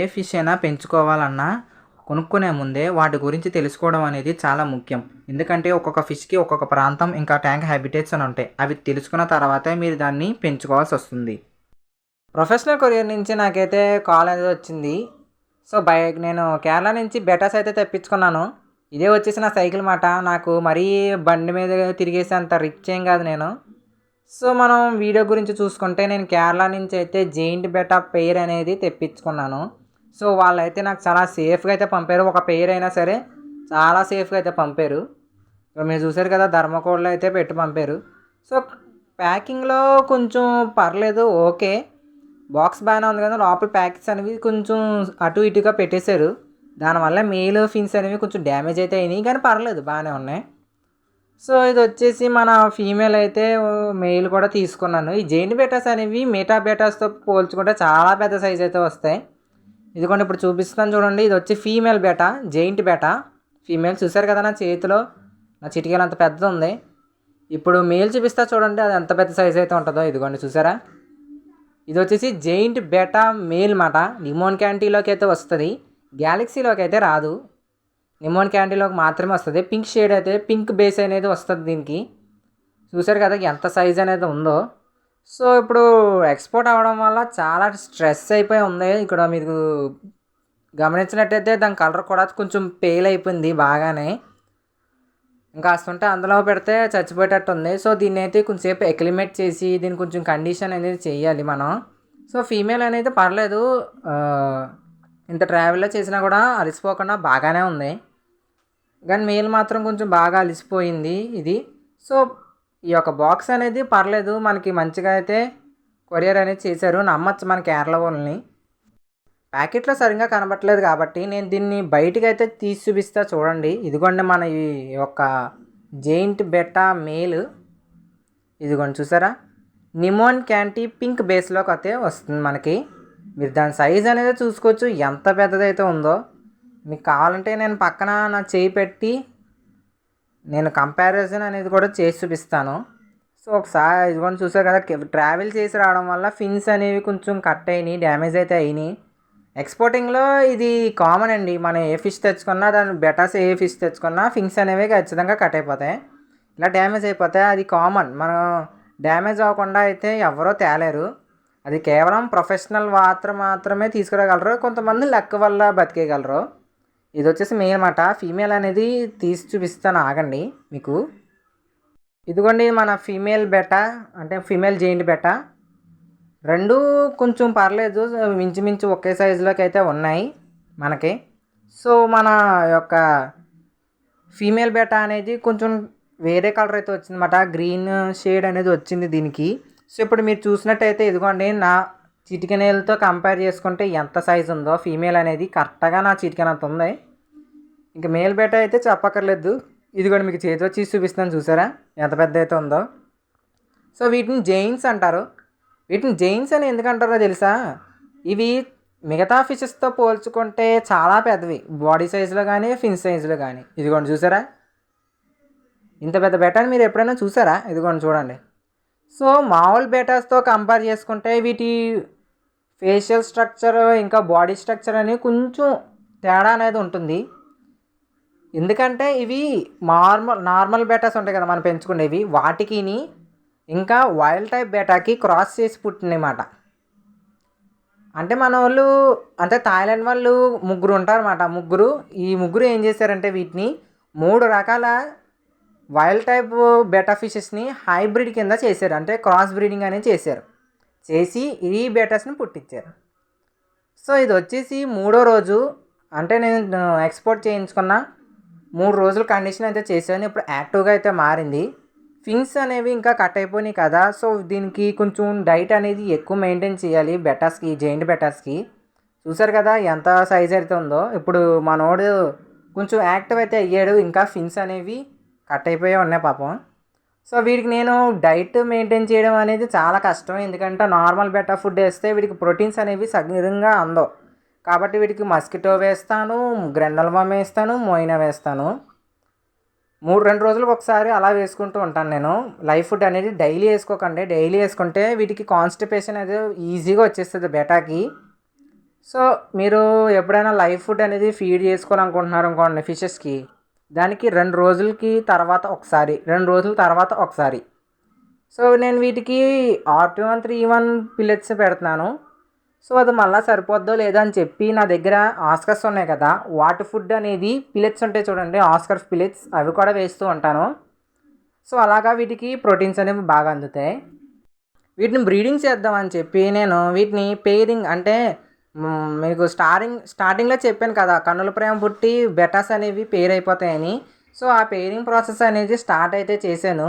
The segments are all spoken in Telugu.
ఏ ఫిష్ అయినా పెంచుకోవాలన్నా కొనుక్కునే ముందే వాటి గురించి తెలుసుకోవడం అనేది చాలా ముఖ్యం. ఎందుకంటే ఒక్కొక్క ఫిష్కి ఒక్కొక్క ప్రాంతం ఇంకా ట్యాంక్ హ్యాబిటేట్స్ అని ఉంటాయి. అవి తెలుసుకున్న తర్వాతే మీరు దాన్ని పెంచుకోవాల్సి వస్తుంది. ప్రొఫెషనల్ కొరియర్ నుంచి నాకైతే కాల్ అనేది వచ్చింది. సో బై నేను కేరళ నుంచి బెటాస్ అయితే తెప్పించుకున్నాను. ఇదే వచ్చేసి నా సైకిల్ మాట. నాకు మరీ బండి మీద తిరిగేసి అంత రిచ్ ఏం కాదు నేను. సో మనం వీడియో గురించి చూసుకుంటే నేను కేరళ నుంచి అయితే జెయింట్ బెటా పెయిర్ అనేది తెప్పించుకున్నాను. సో వాళ్ళైతే నాకు చాలా సేఫ్గా అయితే పంపారు. ఒక పేరు అయినా సరే చాలా సేఫ్గా అయితే పంపారు. మీరు చూసారు కదా ధర్మకోడ్లో అయితే పెట్టి పంపారు. సో ప్యాకింగ్లో కొంచెం పర్లేదు ఓకే. బాక్స్ బాగానే ఉంది కదా లోపల ప్యాకెట్స్ అనేవి కొంచెం అటు ఇటుగా పెట్టేశారు. దానివల్ల మెయిల్ ఫిన్స్ అనేవి కొంచెం డ్యామేజ్ అయితే అయినాయి కానీ పర్లేదు బాగానే ఉన్నాయి. సో ఇది వచ్చేసి మన ఫీమేల్ అయితే మెయిల్ కూడా తీసుకున్నాను. ఈ జైన్ బెటాస్ అనేవి మెటా బెటాస్తో పోల్చుకుంటే చాలా పెద్ద సైజ్ అయితే వస్తాయి. ఇదిగోండి ఇప్పుడు చూపిస్తాను చూడండి. ఇది వచ్చి ఫీమేల్ బేట జైంట్ బేట ఫీమేల్ చూసారు కదా నా చేతిలో? నా చిటికలు అంత పెద్దది ఉంది. ఇప్పుడు మేల్ చూపిస్తా చూడండి అది ఎంత పెద్ద సైజ్ అయితే ఉంటుందో. ఇదిగోండి చూసారా ఇది వచ్చేసి జెయింట్ బేటా మేల్ మాట. నిమోన్ క్యాంటీలోకి అయితే వస్తుంది. గ్యాలక్సీలోకి అయితే రాదు. నిమోన్ క్యాంటీలోకి మాత్రమే వస్తుంది. పింక్ షేడ్ అయితే పింక్ బేస్ అనేది వస్తుంది దీనికి. చూసారు కదా ఎంత సైజ్ అనేది ఉందో? సో ఇప్పుడు ఎక్స్పోర్ట్ అవ్వడం వల్ల చాలా స్ట్రెస్ అయిపోయి ఉంది. ఇక్కడ మీకు గమనించినట్టయితే దాని కలర్ కూడా కొంచెం పేల్ అయిపోయింది బాగానే. ఇంకా వస్తుంటే అందులో పెడితే చచ్చిపోయేటట్టు ఉంది సో దీన్ని అయితే కొంచెంసేపు ఎక్లిమేట్ చేసి దీన్ని కొంచెం కండిషన్ అనేది చేయాలి మనం. సో ఫీమేల్ అనేది పర్లేదు. ఇంత ట్రావెల్లో చేసినా కూడా అలసిపోకుండా బాగానే ఉంది. కానీ మేల్ మాత్రం కొంచెం బాగా అలసిపోయింది ఇది. సో ఈ యొక్క బాక్స్ అనేది పర్లేదు మనకి మంచిగా అయితే కొరియర్ అనేది చేశారు. నమ్మచ్చు మన కేరళ వాళ్ళని. ప్యాకెట్లో సరిగ్గా కనబట్టలేదు కాబట్టి నేను దీన్ని బయటికి అయితే తీసి చూపిస్తా చూడండి. ఇదిగోండి మన ఈ యొక్క జెయింట్ బెటా మేల్. ఇదిగోండి చూసారా? నిమోన్ క్యాంటీ పింక్ బేస్లోకి అయితే వస్తుంది మనకి. మీరు దాని సైజ్ అనేది చూసుకోవచ్చు. ఎంత పెద్దదైతే ఉందో. మీకు కావాలంటే నేను పక్కన నా చేయి పెట్టి నేను కంపారిజన్ అనేది కూడా చేసి చూపిస్తాను. సో ఒకసారి ఇదిగోండి చూసారు కదా ట్రావెల్ చేసి రావడం వల్ల ఫిన్స్ అనేవి కొంచెం కట్ అయినాయి డ్యామేజ్ అయితే అయినాయి. ఎక్స్పోర్టింగ్లో ఇది కామన్ అండి. మనం ఏ ఫిష్ తెచ్చుకున్నా దాని బెటాస్ ఏ ఫిష్ తెచ్చుకున్నా ఫిన్స్ అనేవి ఖచ్చితంగా కట్ అయిపోతాయి. ఇలా డ్యామేజ్ అయిపోతాయి అది కామన్ మనం డ్యామేజ్ అవ్వకుండా అయితే ఎవరో తేలేరు. అది కేవలం ప్రొఫెషనల్ మాత్రం మాత్రమే తీసుకురాగలరు. కొంతమంది లెక్క వల్ల బతికేయగలరు. ఇది వచ్చేసి మెయిల్ అనమాట ఫీమేల్ అనేది తీసి చూపిస్తాను ఆగండి మీకు. ఇదిగోండి మన ఫీమేల్ బెట్ట అంటే ఫీమేల్ జెయింట్ బెట్ట రెండు కొంచెం పర్లేదు మించుమించు ఒకే సైజులోకి అయితే ఉన్నాయి మనకి. సో మన యొక్క ఫీమేల్ బెట్ట అనేది కొంచెం వేరే కలర్ అయితే వచ్చిందన్నమాట. గ్రీన్ షేడ్ అనేది వచ్చింది దీనికి. సో ఇప్పుడు మీరు చూసినట్టయితే ఇదిగోండి నా చిటికెనేలతో కంపేర్ చేసుకుంటే ఎంత సైజు ఉందో ఫీమేల్ అనేది కరెక్ట్గా నా చిటికెనంత ఉంది. ఇంకా మేల్ బేట అయితే చెప్పక్కర్లేదు. ఇదిగోండి మీకు చేతిలో చీసి చూపిస్తాను చూసారా? ఎంత పెద్ద అయితే ఉందో. సో వీటిని జైన్స్ అంటారు. వీటిని జైన్స్ అని ఎందుకు అంటారో తెలుసా? ఇవి మిగతా ఫిషెస్తో పోల్చుకుంటే చాలా పెద్దవి. బాడీ సైజులో కానీ ఫిన్ సైజులో కానీ. ఇదిగోండి చూసారా? ఇంత పెద్ద బెటాని మీరు ఎప్పుడైనా చూసారా? ఇదిగోండి చూడండి. సో మామూలు బెటాస్తో కంపేర్ చేసుకుంటే వీటి ఫేషియల్ స్ట్రక్చర్ ఇంకా బాడీ స్ట్రక్చర్ అనేది కొంచెం తేడా అనేది ఉంటుంది. ఎందుకంటే ఇవి నార్మల్ నార్మల్ బేటాస్ ఉంటాయి కదా మనం పెంచుకునేవి. వాటికిని ఇంకా వైల్డ్ టైప్ బేటాకి క్రాస్ చేసి పుట్టినమాట అంటే మన వాళ్ళు అంటే థాయిలాండ్ వాళ్ళు ముగ్గురు ఉంటారన్నమాట. ముగ్గురు ఈ ముగ్గురు ఏం చేశారంటే వీటిని మూడు రకాల వైల్డ్ టైప్ బెటా ఫిషెస్ని హైబ్రిడ్ కింద చేశారు. అంటే క్రాస్ బ్రీడింగ్ అనేది చేశారు. చేసి ఈ బెటాస్ని పుట్టించారు. సో ఇది వచ్చేసి మూడో రోజు. అంటే నేను ఎక్స్పోర్ట్ చేయించుకున్న మూడు రోజులు కండిషన్ అయితే చేశాను. ఇప్పుడు యాక్టివ్గా అయితే మారింది. ఫిన్స్ అనేవి ఇంకా కట్ అయిపోయినాయి కదా. సో దీనికి కొంచెం డైట్ అనేది ఎక్కువ మెయింటైన్ చేయాలి బెటాస్కి జైంట్ బెటాస్కి చూసారు కదా ఎంత సైజ్ అయితే ఉందో. ఇప్పుడు మనోడు కొంచెం యాక్టివ్ అయితే అయ్యాడు. ఇంకా ఫిన్స్ అనేవి కట్ అయిపోయి ఉన్నాయి పాపం. సో వీడికి నేను డైట్ మెయింటైన్ చేయడం అనేది చాలా కష్టం. ఎందుకంటే నార్మల్ బెటా ఫుడ్ వేస్తే వీడికి ప్రోటీన్స్ అనేవి సగంగా అందవు. కాబట్టి వీటికి మస్కిటో వేస్తాను గ్రెండల్వామ్ వేస్తాను మోయినా వేస్తాను. మూడు రెండు రోజులకు ఒకసారి అలా వేసుకుంటూ ఉంటాను నేను. లైఫ్ ఫుడ్ అనేది డైలీ వేసుకోకండి. డైలీ వేసుకుంటే వీటికి కాన్స్టిపేషన్ అనేది ఈజీగా వచ్చేస్తుంది బెటాకి. సో మీరు ఎప్పుడైనా లైఫ్ ఫుడ్ అనేది ఫీడ్ చేసుకోవాలనుకుంటున్నారు అనుకోండి ఫిషెస్కి దానికి రెండు రోజులకి తర్వాత ఒకసారి రెండు రోజుల తర్వాత ఒకసారి. సో నేను వీటికి or two one three one pellets పెడుతున్నాను. సో అది మళ్ళీ సరిపోద్దో లేదో అని చెప్పి నా దగ్గర ఆస్కర్స్ ఉన్నాయి కదా వాటి ఫుడ్ అనేది పిల్లెట్స్ ఉంటాయి చూడండి ఆస్కర్స్ పిల్లెట్స్ అవి కూడా వేస్తూ ఉంటాను. సో అలాగా వీటికి ప్రోటీన్స్ అనేవి బాగా అందుతాయి. వీటిని బ్రీడింగ్ చేద్దామని చెప్పి నేను వీటిని పేరింగ్ అంటే మీకు స్టార్టింగ్ స్టార్టింగ్లో చెప్పాను కదా కన్నుల ప్రేమ పుట్టి బెటాస్ అనేవి పేర్ అయిపోతాయని సో ఆ పేరింగ్ ప్రాసెస్ అనేది స్టార్ట్ అయితే చేశాను.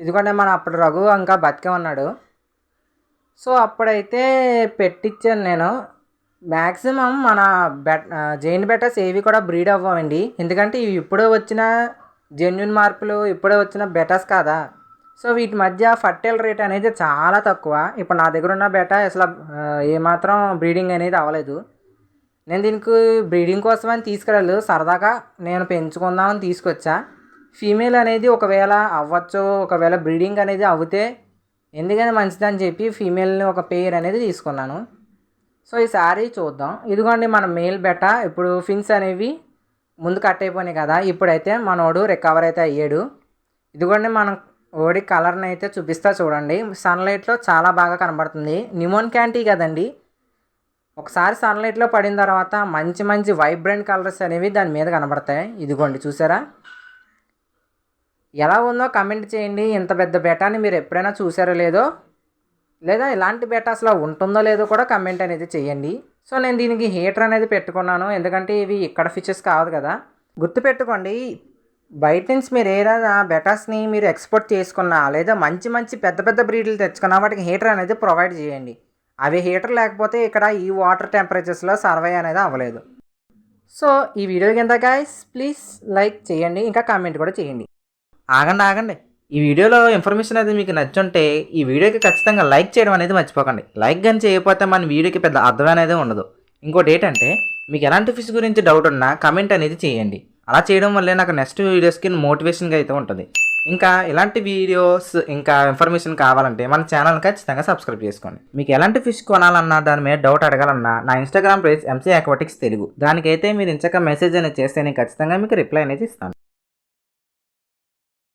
ఎందుకంటే మన అప్పుడు రఘు ఇంకా బతికే ఉన్నాడు. సో అప్పుడైతే పెట్టించాను నేను. మ్యాక్సిమం మన బెట్ జైన్ బెటాస్ ఏవి కూడా బ్రీడ్ అవ్వమండి ఎందుకంటే ఇవి ఇప్పుడే వచ్చిన జెన్యున్ మార్పులు ఇప్పుడే వచ్చిన బెటర్స్ కాదా. సో వీటి మధ్య ఫర్టైల్ రేట్ అనేది చాలా తక్కువ. ఇప్పుడు నా దగ్గర ఉన్న బెట అసలు ఏమాత్రం బ్రీడింగ్ అనేది అవ్వలేదు. నేను దీనికి బ్రీడింగ్ కోసం అని తీసుకురాలేదు. సరదాగా నేను పెంచుకుందామని తీసుకొచ్చా. ఫీమేల్ అనేది ఒకవేళ అవ్వచ్చు ఒకవేళ బ్రీడింగ్ అనేది అవుతే ఎందుకని మంచిదని చెప్పి ఫీమేల్ని ఒక పేర్ అనేది తీసుకున్నాను. సో ఈ శారీ చూద్దాం. ఇదిగోండి మన మేల్ బెట్ట ఇప్పుడు ఫిన్స్ అనేవి ముందు కట్ అయిపోయినాయి కదా. ఇప్పుడైతే మనోడు రికవర్ అయితే అయ్యాడు. ఇదిగోండి మనం ఓడి కలర్ని అయితే చూపిస్తా చూడండి. సన్లైట్లో చాలా బాగా కనబడుతుంది. నిమోన్ క్యాంటీ కదండి? ఒకసారి సన్లైట్లో పడిన తర్వాత మంచి మంచి వైబ్రెంట్ కలర్స్ అనేవి దాని మీద కనబడతాయి. ఇదిగోండి చూసారా? ఎలా ఉందో కమెంట్ చేయండి. ఇంత పెద్ద బెటాని మీరు ఎప్పుడైనా చూసారో లేదో లేదా ఇలాంటి బెటా అసలు ఉంటుందో లేదో కూడా కమెంట్ అనేది చేయండి. సో నేను దీనికి హీటర్ అనేది పెట్టుకున్నాను. ఎందుకంటే ఇవి ఇక్కడ ఫిషెస్ కాదు కదా. గుర్తుపెట్టుకోండి బయట నుంచి మీరు ఏదైనా బెటాస్ని మీరు ఎక్స్పోర్ట్ చేసుకున్నా లేదా మంచి మంచి పెద్ద పెద్ద బ్రీడ్లు తెచ్చుకున్నా వాటికి హీటర్ అనేది ప్రొవైడ్ చేయండి. అవి హీటర్ లేకపోతే ఇక్కడ ఈ వాటర్ టెంపరేచర్స్లో సర్వే అనేది అవ్వలేదు. సో ఈ వీడియో కింద గాయస్ ప్లీజ్ లైక్ చేయండి ఇంకా కామెంట్ కూడా చేయండి. ఆగండి ఆగండి. ఈ వీడియోలో ఇన్ఫర్మేషన్ అనేది మీకు నచ్చుంటే ఈ వీడియోకి ఖచ్చితంగా లైక్ చేయడం అనేది మర్చిపోకండి. లైక్ కానీ చేయకపోతే మన వీడియోకి పెద్ద అర్థం అనేది ఉండదు. ఇంకోటి ఏంటంటే మీకు ఎలాంటి ఫిష్ గురించి డౌట్ ఉన్నా కమెంట్ అనేది చేయండి. అలా చేయడం వల్లే నాకు నెక్స్ట్ వీడియోస్కి మోటివేషన్గా అయితే ఉంటుంది. ఇంకా ఇలాంటి వీడియోస్ ఇంకా ఇన్ఫర్మేషన్ కావాలంటే మన ఛానల్ ఖచ్చితంగా సబ్స్క్రైబ్ చేసుకోండి. మీకు ఎలాంటి ఫిష్ కొనాలన్నా దాని మీద డౌట్ అడగాలన్నా నా Instagram page MC aquatics Telugu. దానికైతే మీరు ఇంచక మెసేజ్ అనేది చేస్తే నేను ఖచ్చితంగా మీకు రిప్లై అనేది ఇస్తాను.